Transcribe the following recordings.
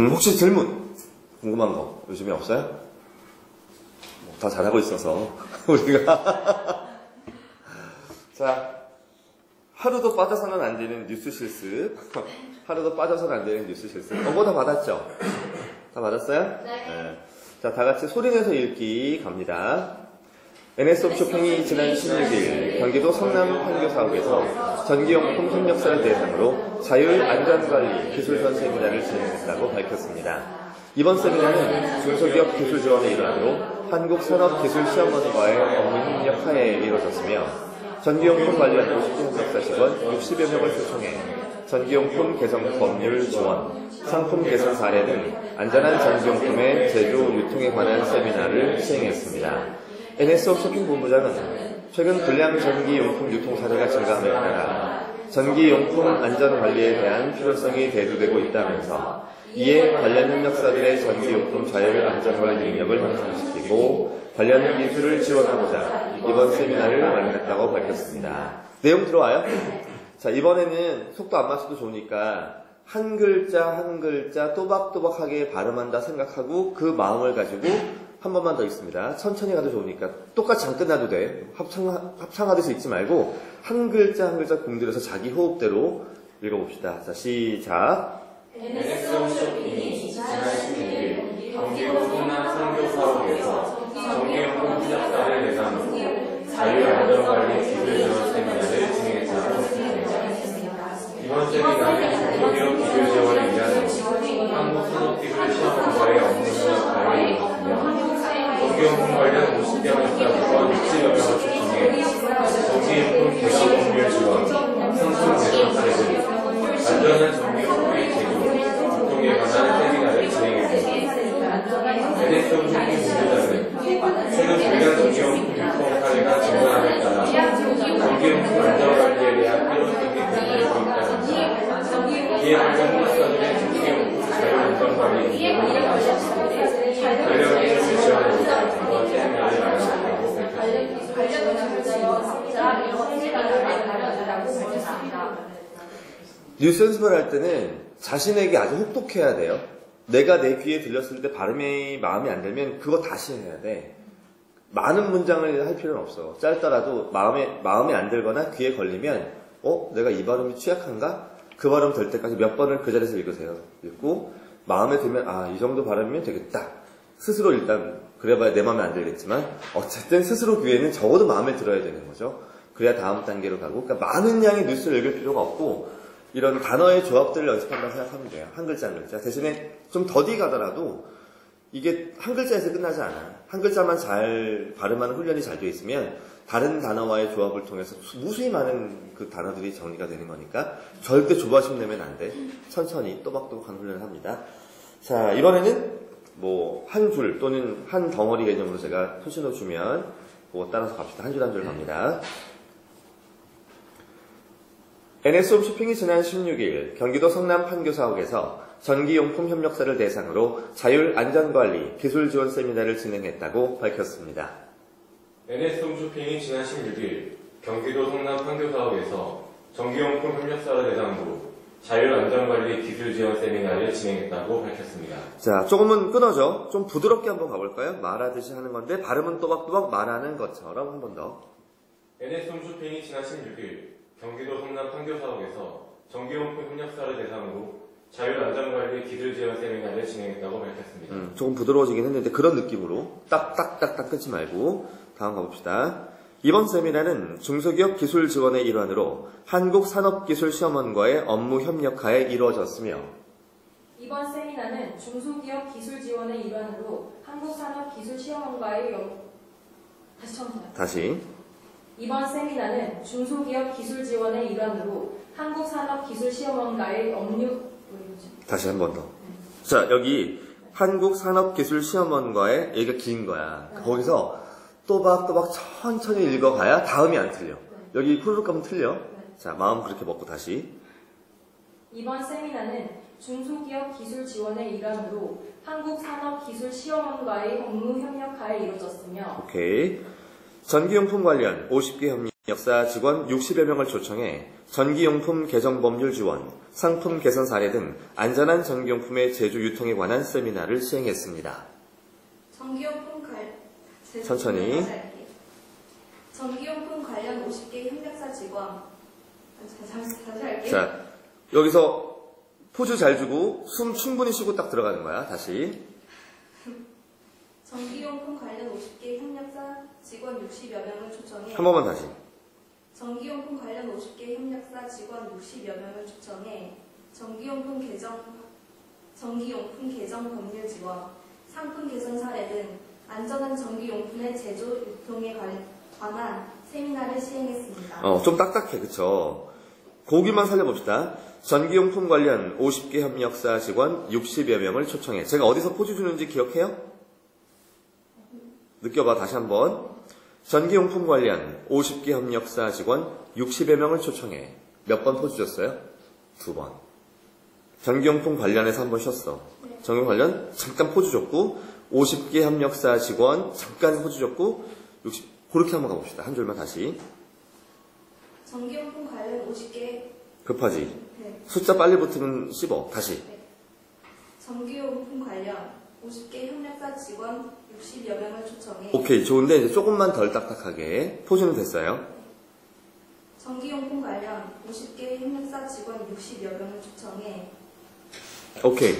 음, 혹시 질문 궁금한 거 요즘에 없어요? 뭐 다 잘하고 있어서 우리가 자 하루도 빠져서는 안 되는 뉴스 실습 하루도 빠져서는 안 되는 뉴스 실습 어거 다 받았죠? 다 받았어요? 네. 자, 다 같이 소리내서 읽기 갑니다. NS옵 쇼핑이 지난 16일 경기도 성남 판교사옥에서 전기용품 협력사를 대상으로 자율 안전관리 기술전 세미나를 진행했다고 밝혔습니다. 이번 세미나는 중소기업 기술 지원의 일환으로 한국산업기술시험원과의 업무 협력 하에 이루어졌으며 전기용품 관련 50개 협력사 직원 60여 명을 초청해 전기용품 개선 법률 지원, 상품 개선 사례 등 안전한 전기용품의 제조, 유통에 관한 세미나를 시행했습니다. NS옵 쇼핑본부장은 최근 불량 전기용품 유통 사례가 증가함에 따라 전기용품 안전관리에 대한 필요성이 대두되고 있다면서 이에 관련 협력사들의 전기용품 자율 안전관리 능력을 향상시키고 관련 기술을 지원하고자 이번 세미나를 마련했다고 밝혔습니다. 내용 들어와요? 자, 이번에는 속도 안 맞춰도 좋으니까 한 글자 한 글자 또박또박하게 발음한다 생각하고 그 마음을 가지고 한 번만 더 읽습니다. 천천히 가도 좋으니까 똑같이 안 끝나도 돼. 합창, 합창하듯이 읽지 말고 한 글자 한 글자 공들여서 자기 호흡대로 읽어봅시다. 자, 시작. NSO 쇼핑이 지난 16일 경기도 성남 선교사옥에서 전기용품 협력사를 대상으로 자율안전관리 기술 지원 세미나를 진행했다고 밝혔습니다. 이번 세미나는 중소기업 기술 지원을 위한 한국산업기술 시험원과의 업무 협력을 이루었으며 전기용품 관련 50개 협력사직원 60여 명을 초청해 전기용품 개선 법률 지원, 상품 개선 사례 등 안전한 전기용품의 제조, 유통에 관한 세미나를 진행했습니다. NSO 쇼핑 본부장은 최근 불량 전기용품 유통 사례가 증가함에 따라 전기용품 안전관리에 대한 필요성이 높아지고 있다면서 이에 관련 회사들의 전기용품 자율 안전관리 능력을 강화시키고 전력 기술 지원으로서 이번 세미나를 마련했다고 밝혔습니다. 뉴스 연습을 할 때는 자신에게 아주 혹독해야 돼요. 내가 내 귀에 들렸을 때 발음이 마음에 안 들면 그거 다시 해야 돼. 많은 문장을 할 필요는 없어. 짧더라도 마음에 마음에 안 들거나 귀에 걸리면 어 내가 이 발음이 취약한가? 그 발음 될 때까지 몇 번을 그 자리에서 읽으세요. 읽고 마음에 들면 아 이 정도 발음이면 되겠다. 스스로 일단 그래봐야 내 마음에 안 들겠지만 어쨌든 스스로 귀에는 적어도 마음에 들어야 되는 거죠. 그래야 다음 단계로 가고 그러니까 많은 양의 뉴스를 읽을 필요가 없고 이런 단어의 조합들을 연습한다고 생각하면 돼요. 한 글자 한 글자. 대신에 좀 더디 가더라도 이게 한 글자에서 끝나지 않아요. 한 글자만 잘 발음하는 훈련이 잘 되어 있으면 다른 단어와의 조합을 통해서 무수히 많은 그 단어들이 정리가 되는 거니까 절대 조바심 내면 안 돼. 천천히 또박또박 하는 훈련을 합니다. 자, 이번에는 뭐 한 줄 또는 한 덩어리 개념으로 제가 표시노 주면 그거 따라서 갑시다. 한 줄 한줄 갑니다. NS홈 쇼핑이 지난 16일 경기도 성남 판교사옥에서 전기용품 협력사를 대상으로 자율 안전관리 기술 지원 세미나를 진행했다고 밝혔습니다. NS홈 쇼핑이 지난 16일 경기도 성남 판교사옥에서 전기용품 협력사를 대상으로 자율 안전관리 기술 지원 세미나를 진행했다고 밝혔습니다. 자, 조금은 끊어져. 좀 부드럽게 한번 가볼까요? 말하듯이 하는 건데 발음은 또박또박 말하는 것처럼 한 번 더. NS홈 쇼핑이 지난 16일 경기도 성남 판교사옥에서 전기용품 협력사를 대상으로 자율 안전관리 기술 지원 세미나를 진행했다고 밝혔습니다. 음, 조금 부드러워지긴 했는데 그런 느낌으로 딱딱딱딱 끊지 말고 다음 가봅시다. 이번 세미나는 중소기업 기술 지원의 일환으로 한국산업기술시험원과의 업무 협력하에 이루어졌으며 이번 세미나는 중소기업 기술 지원의 일환으로 한국산업기술시험원과의 연... 다시 처음부터. 다시 이번 세미나는 중소기업 기술 지원의 일환으로 한국산업기술시험원과의 업무 뭐였지? 다시 한 번 더. 자, 여기 한국산업기술시험원과의 얘기가 긴 거야. 거기서 또박또박 천천히 읽어가야 다음이 안 틀려. 여기 후루룩 가면 틀려. 자, 마음 그렇게 먹고 다시. 이번 세미나는 중소기업 기술 지원의 일환으로 한국산업기술시험원과의 업무 협력하에 이루어졌으며 오케이. 전기용품 관련 50개 협력 역사 직원 60여 명을 초청해 전기용품 개정 법률 지원, 상품 개선 사례 등 안전한 전기용품의 제조 유통에 관한 세미나를 시행했습니다. 전기용품 관 제- 천천히. 전기용품 관련 50개 협력사 직원 아, 자, 다시, 다시 할게요. 자, 여기서 포즈 잘 주고 숨 충분히 쉬고 딱 들어가는 거야. 다시. 전기용품 관련 50개 협력사 직원 60여 명을 초청해 한 번만 다시. 전기용품 관련 50개 협력사 직원 60여 명을 초청해 전기용품 개정 전기용품 개정 법률 지원, 상품 개선 사례 등 안전한 전기용품의 제조 유통에 관- 관한 세미나를 시행했습니다. 어, 좀 딱딱해. 그쵸? 고기만 살려봅시다. 전기용품 관련 50개 협력사 직원 60여 명을 초청해. 제가 어디서 포즈 주는지 기억해요? 느껴봐. 다시 한번. 전기용품 관련 50개 협력사 직원 60여 명을 초청해. 몇 번 포즈 줬어요? 두 번. 전기용품 관련해서 한 번 쉬었어. 전기용품 관련 잠깐 포즈 줬고 50개 협력사 직원 잠깐 포즈 줬고 60 그렇게 한번 가봅시다. 한 줄만 다시. 전기용품 관련 50개 급하지. 네, 숫자 빨리 붙으면 씹어. 다시. 전기용품 관련 50개 협력사 직원 60여 명을 초청해 오케이. 좋은데 이제 조금만 덜 딱딱하게. 포즈는 됐어요. 전기용품 관련 50개 협력사 직원 60여 명을 초청해 오케이.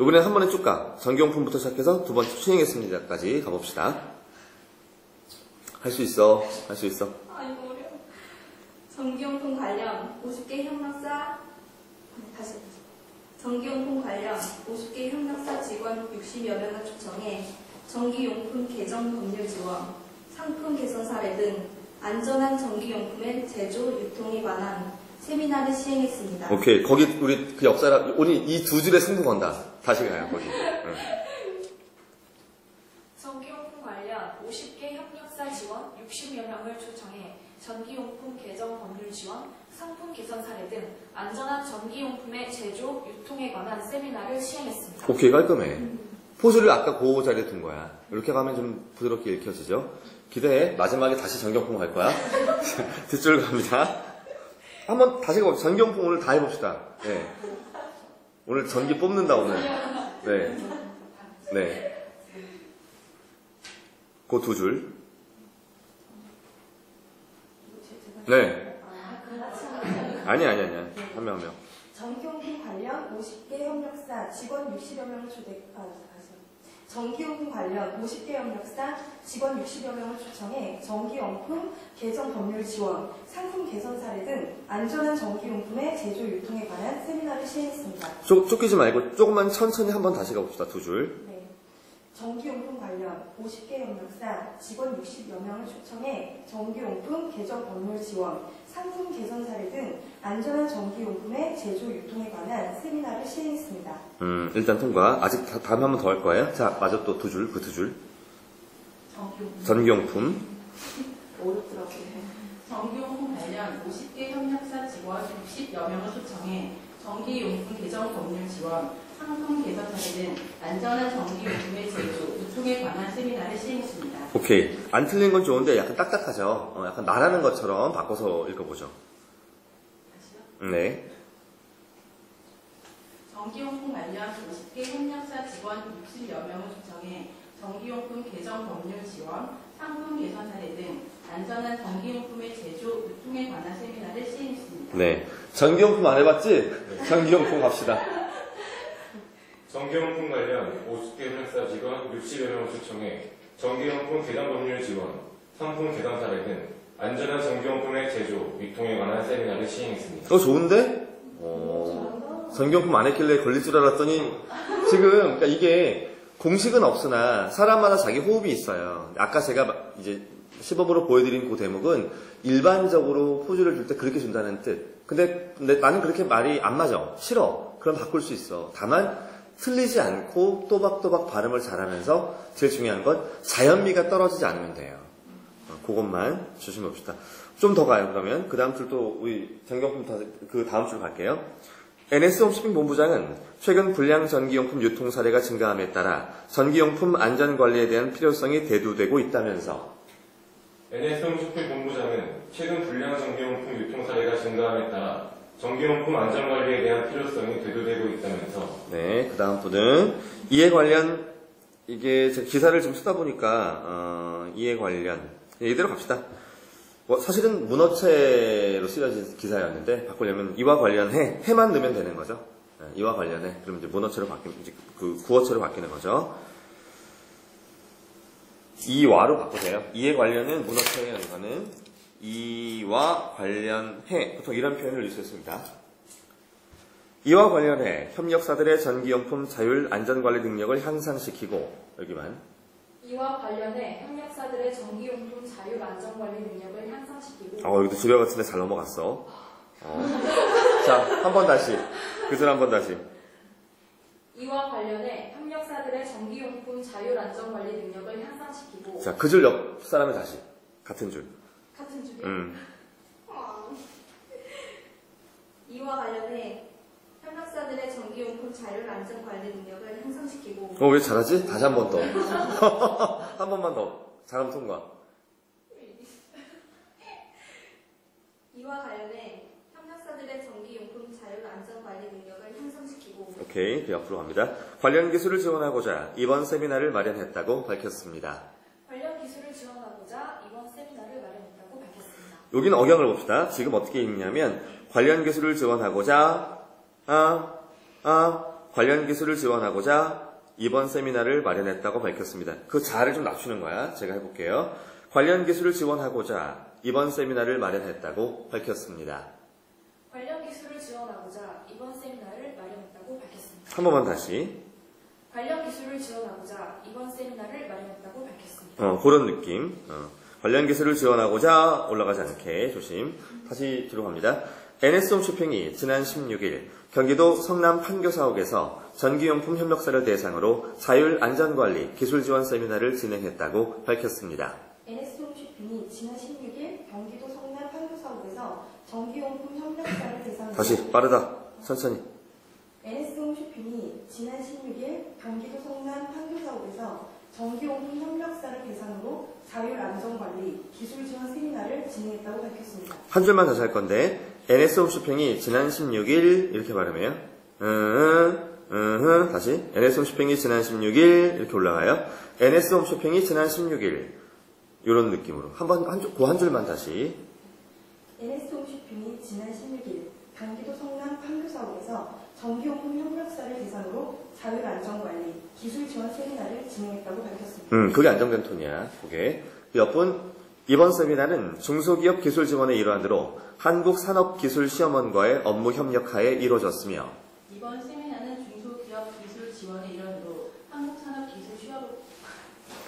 이번엔 한 번에 쭉 가. 전기용품부터 시작해서 두번 시행했습니다까지 가봅시다. 할 수 있어. 할 수 있어. 아 이거 어려워 전기용품 관련 50개 협력사 네, 다시 전기용품 관련 50개 협력사 직원 60여 명을 초청해 전기용품 개정 법률 지원, 상품 개선 사례 등 안전한 전기용품의 제조, 유통에 관한 세미나를 시행했습니다. 오케이. 거기 우리 그 역사라 오늘 이 두 줄에 승부 건다. 다시 가요. 거기. 응. 전기용품 관련 50개 협력사 지원 60여 명을 초청해 전기용품 개정 법률 지원, 상품 개선 사례 등 안전한 전기용품의 제조, 유통에 관한 세미나를 시행했습니다. 오케이. 깔끔해. 포즈를 아까 그 자리에 둔 거야. 이렇게 가면 좀 부드럽게 읽혀지죠? 기대해. 마지막에 다시 전경품 갈 거야. 뒷줄 갑니다. 한번 다시 가봅시다. 전경품 오늘 다 해봅시다. 네. 오늘 전기 뽑는다, 오늘. 네. 네. 그 두 줄. 네. 아니, 아니, 아니야. 한 명, 한 명. 전기용품 관련 50개 협력사 직원 60여 명을 초대, 아, 다시. 전기용품 관련 50개 협력사 직원 60여 명을 초청해 전기용품 개정 법률 지원, 상품 개선 사례 등 안전한 전기용품의 제조 유통에 관한 세미나를 시행했습니다. 쫓, 쫓기지 말고 조금만 천천히 한번 다시 가봅시다. 두 줄. 네. 전기용품 관련 50개 협력사 직원 60여 명을 초청해 전기용품 개정 법률 지원, 상품 개선 사례 등 안전한 전기용품의 제조 유통에 관한 세미나를 시행했습니다. 음, 일단 통과. 아직 다, 다음에 한번 더 할 거예요. 자, 마저 또 두 줄, 그 두 줄. 전기용품. 어렵더라고요. 전기용품 관련 50개 협력사 직원 60여 명을 초청해 전기용품 개정 법률 지원, 상품 개선 사례 등 안전한 전기용품의 제조, 유통에 관한 세미나를 시행했습니다. 오케이. 안 틀린 건 좋은데 약간 딱딱하죠? 어, 약간 말하는 것처럼 바꿔서 읽어보죠. 네. 전기용품 관련 50개 협력사 직원 60여 명을 초청해 전기용품 개정 법률 지원, 상품 개선 사례 등 안전한 전기용품의 제조, 유통에 관한 세미나를 시행했습니다. 네. 전기용품 안 해봤지? 전기용품 갑시다. 전기용품 관련 50개 협력사 직원 60여 명을 초청해 전기용품 개정 법률 지원, 상품 개선 사례 등 안전한 전기용품의 제조, 유통에 관한 세미나를 시행했습니다. 어, 좋은데? 어, 전기용품 안 했길래 걸릴 줄 알았더니 지금, 그러니까 이게 공식은 없으나 사람마다 자기 호흡이 있어요. 아까 제가 이제 시범으로 보여드린 그 대목은 일반적으로 포즈를 줄 때 그렇게 준다는 뜻. 근데, 근데 나는 그렇게 말이 안 맞아. 싫어. 그럼 바꿀 수 있어. 다만 틀리지 않고 또박또박 발음을 잘하면서 제일 중요한 건 자연미가 떨어지지 않으면 돼요. 어, 그것만 조심해 봅시다. 좀 더 가요, 그러면. 그 다음 줄 또, 우리 전경품 다, 그 다음 줄 갈게요. NS 홈쇼핑 본부장은 최근 불량 전기용품 유통 사례가 증가함에 따라 전기용품 안전 관리에 대한 필요성이 대두되고 있다면서 NS 홈쇼핑 본부장은 최근 불량 전기용품 유통 사례가 증가함에 따라 전기용품 안전관리에 대한 필요성이 대두되고 있다면서 네, 그 다음 분은 이에 관련 이게 제가 기사를 좀 쓰다 보니까 어, 이에 관련 네, 이대로 갑시다. 뭐, 사실은 문어체로 쓰여진 기사였는데 바꾸려면 이와 관련해 해만 넣으면 되는 거죠. 네, 이와 관련해 그럼 이제 문어체로 바뀌 이제 그 구어체로 바뀌는 거죠. 이와로 바꾸세요. 이에 관련은 문어체예요. 이거는 이와 관련해 보통 이런 표현을 쓰습니다. 이와 관련해 협력사들의 전기용품 자율 안전관리 능력을 향상시키고 여기만 이와 관련해 협력사들의 전기용품 자율 안전관리 능력을 향상시키고 어 여기도 주변 같은데 잘 넘어갔어. 어. 자, 한 번 다시. 그절 한번 다시. 이와 관련해 협력사들의 전기용품 자율 안전관리 능력을 향상시키고 자, 그 줄 옆 사람이 다시. 같은 줄. 같은 줄이요. 음. 이와 관련해 협력사들의 전기용품 자율 안전 관리 능력을 향상시키고 어, 왜 잘하지? 다시 한 번 더. 한 번만 더. 잘하면 통과. 이와 관련해 협력사들의 전기용품 자율 안전 관리 능력을 향상시키고 오케이. 그 옆으로 갑니다. 관련 기술을 지원하고자 이번 세미나를 마련했다고 밝혔습니다. 관련 기술을 지원하고자 이번 세미나를 마련했다고 밝혔습니다. 여기는 억양을 봅시다. 지금 어떻게 읽냐면 관련 기술을 지원하고자 아, 아, 관련 기술을 지원하고자 이번 세미나를 마련했다고 밝혔습니다. 그 자를 좀 낮추는 거야. 제가 해볼게요. 관련 기술을 지원하고자 이번 세미나를 마련했다고 밝혔습니다. 관련 기술을 지원하고자 이번 세미나를 마련했다고 밝혔습니다. 한 번만 다시. 관련 기술을 지원하고자 이번 세미나를 마련했다고 밝혔습니다. 어, 그런 느낌. 어, 관련 기술을 지원하고자 올라가지 않게 조심. 다시 뒤로 갑니다. NS홈 쇼핑이 지난 16일 경기도 성남 판교사옥에서 전기용품 협력사를 대상으로 자율 안전관리 기술 지원 세미나를 진행했다고 밝혔습니다. NS홈 쇼핑이 지난 16일 경기도 성남 판교사옥에서 전기용품 협력사를 대상으로 다시 빠르다. 천천히. NS홈 쇼핑이 지난 16일 경기도 성남 판교사옥에서 전기용품 협력사를 대상으로 자율 안전관리 기술 지원 세미나를 진행했다고 밝혔습니다. 한 줄만 다시 할 건데 NS홈 쇼핑이 지난 16일 이렇게 발음해요. 음, 음, 다시 NS홈 쇼핑이 지난 16일 이렇게 올라가요. NS홈 쇼핑이 지난 16일 이런 느낌으로 한번 한줄그 한 줄만 다시 NS홈 쇼핑이 지난 16일 경기도 성남 판교사옥에서 전기용품 협력사를 대상으로 자율 안전관리 기술 지원 세미나를 진행했다고 밝혔습니다. 음, 그게 안정된 톤이야. 그게. 그 옆분, 이번 세미나는 중소기업 기술 지원의 일환으로 한국산업기술시험원과의 업무 협력하에 이루어졌으며, 이번 세미나는 중소기업 기술 지원의 일환으로 한국산업기술시험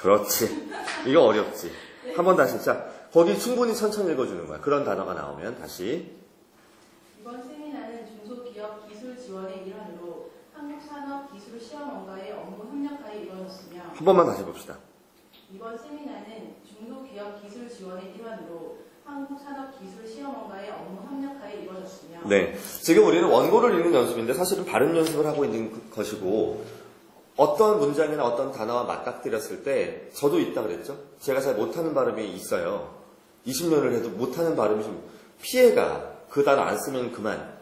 그렇지. 이거 어렵지. 한번 다시. 자, 거기 충분히 천천히 읽어주는 거야. 그런 단어가 나오면 다시. 이번 세미나는 중소기업 기술 지원의 일환으로 한국산업기술시험원과의 업무 협력하에 이루어졌으며 한 번만 다시 봅시다. 이번 세미나는 중소기업 기술 지원의 일환으로 한국산업기술시험원과의 업무 협력하에 이루어졌으며 네. 지금 우리는 원고를 읽는 연습인데 사실은 발음 연습을 하고 있는 것이고, 어떤 문장이나 어떤 단어와 맞닥뜨렸을 때, 저도 있다 그랬죠? 제가 잘 못하는 발음이 있어요. 20년을 해도 못하는 발음이 좀 피해가. 그 단어 안 쓰면 그만.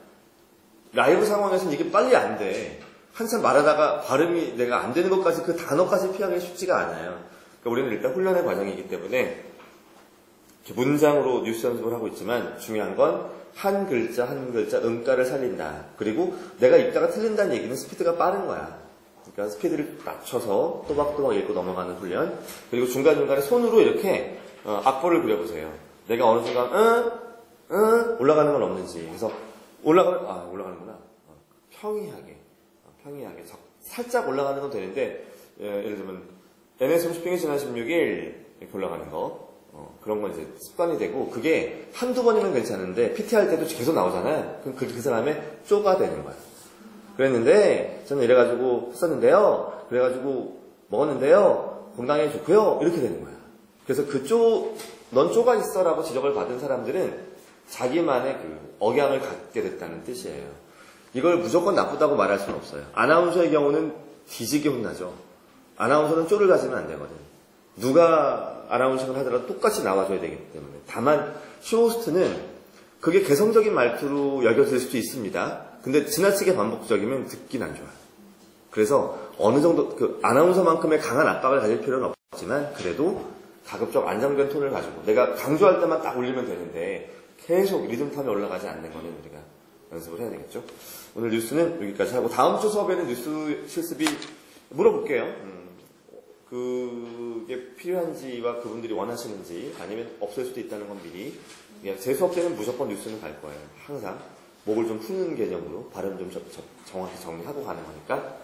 라이브 상황에서는 이게 빨리 안 돼. 한참 말하다가 발음이 내가 안 되는 것까지 그 단어까지 피하기 쉽지가 않아요. 그러니까 우리는 일단 훈련의 과정이기 때문에 문장으로 뉴스 연습을 하고 있지만 중요한 건 한 글자 한 글자 음가를 살린다. 그리고 내가 읽다가 틀린다는 얘기는 스피드가 빠른 거야. 그러니까 스피드를 낮춰서 또박또박 읽고 넘어가는 훈련. 그리고 중간중간에 손으로 이렇게 어, 악보를 그려보세요. 내가 어느 순간 응? 응? 올라가는 건 없는지. 그래서 올라가면 아 올라가는구나. 어, 평이하게 어, 평이하게 적- 살짝 올라가는 건 되는데 예, 예를 들면 NS 홈쇼핑이 지난 16일 이렇게 올라가는 거 어, 그런 건 이제 습관이 되고 그게 한두 번이면 괜찮은데 PT 할 때도 계속 나오잖아요. 그럼 그, 그 사람의 쪼가 되는 거야. 그랬는데 저는 이래가지고 했었는데요. 그래가지고 먹었는데요. 건강에 좋고요. 이렇게 되는 거야. 그래서 그쪼 넌 쪼가 있어라고 지적을 받은 사람들은 자기만의 그 억양을 갖게 됐다는 뜻이에요. 이걸 무조건 나쁘다고 말할 수는 없어요. 아나운서의 경우는 뒤지게 혼나죠. 아나운서는 쪼를 가지면 안 되거든. 누가 아나운싱을 하더라도 똑같이 나와줘야 되기 때문에. 다만, 쇼호스트는 그게 개성적인 말투로 여겨질 수도 있습니다. 근데 지나치게 반복적이면 듣긴 안 좋아요. 그래서 어느 정도, 그 아나운서만큼의 강한 압박을 가질 필요는 없지만, 그래도 가급적 안정된 톤을 가지고, 내가 강조할 때만 딱 올리면 되는데, 계속 리듬 탐에 올라가지 않는 거는 우리가 연습을 해야 되겠죠. 오늘 뉴스는 여기까지 하고, 다음 주 수업에는 뉴스 실습이 물어볼게요. 음, 그게 필요한지와 그분들이 원하시는지 아니면 없을 수도 있다는 건 미리 그냥 제 수업 때는 무조건 뉴스는 갈 거예요. 항상 목을 좀 푸는 개념으로 발음 좀 저- 저- 정확히 정리하고 가는 거니까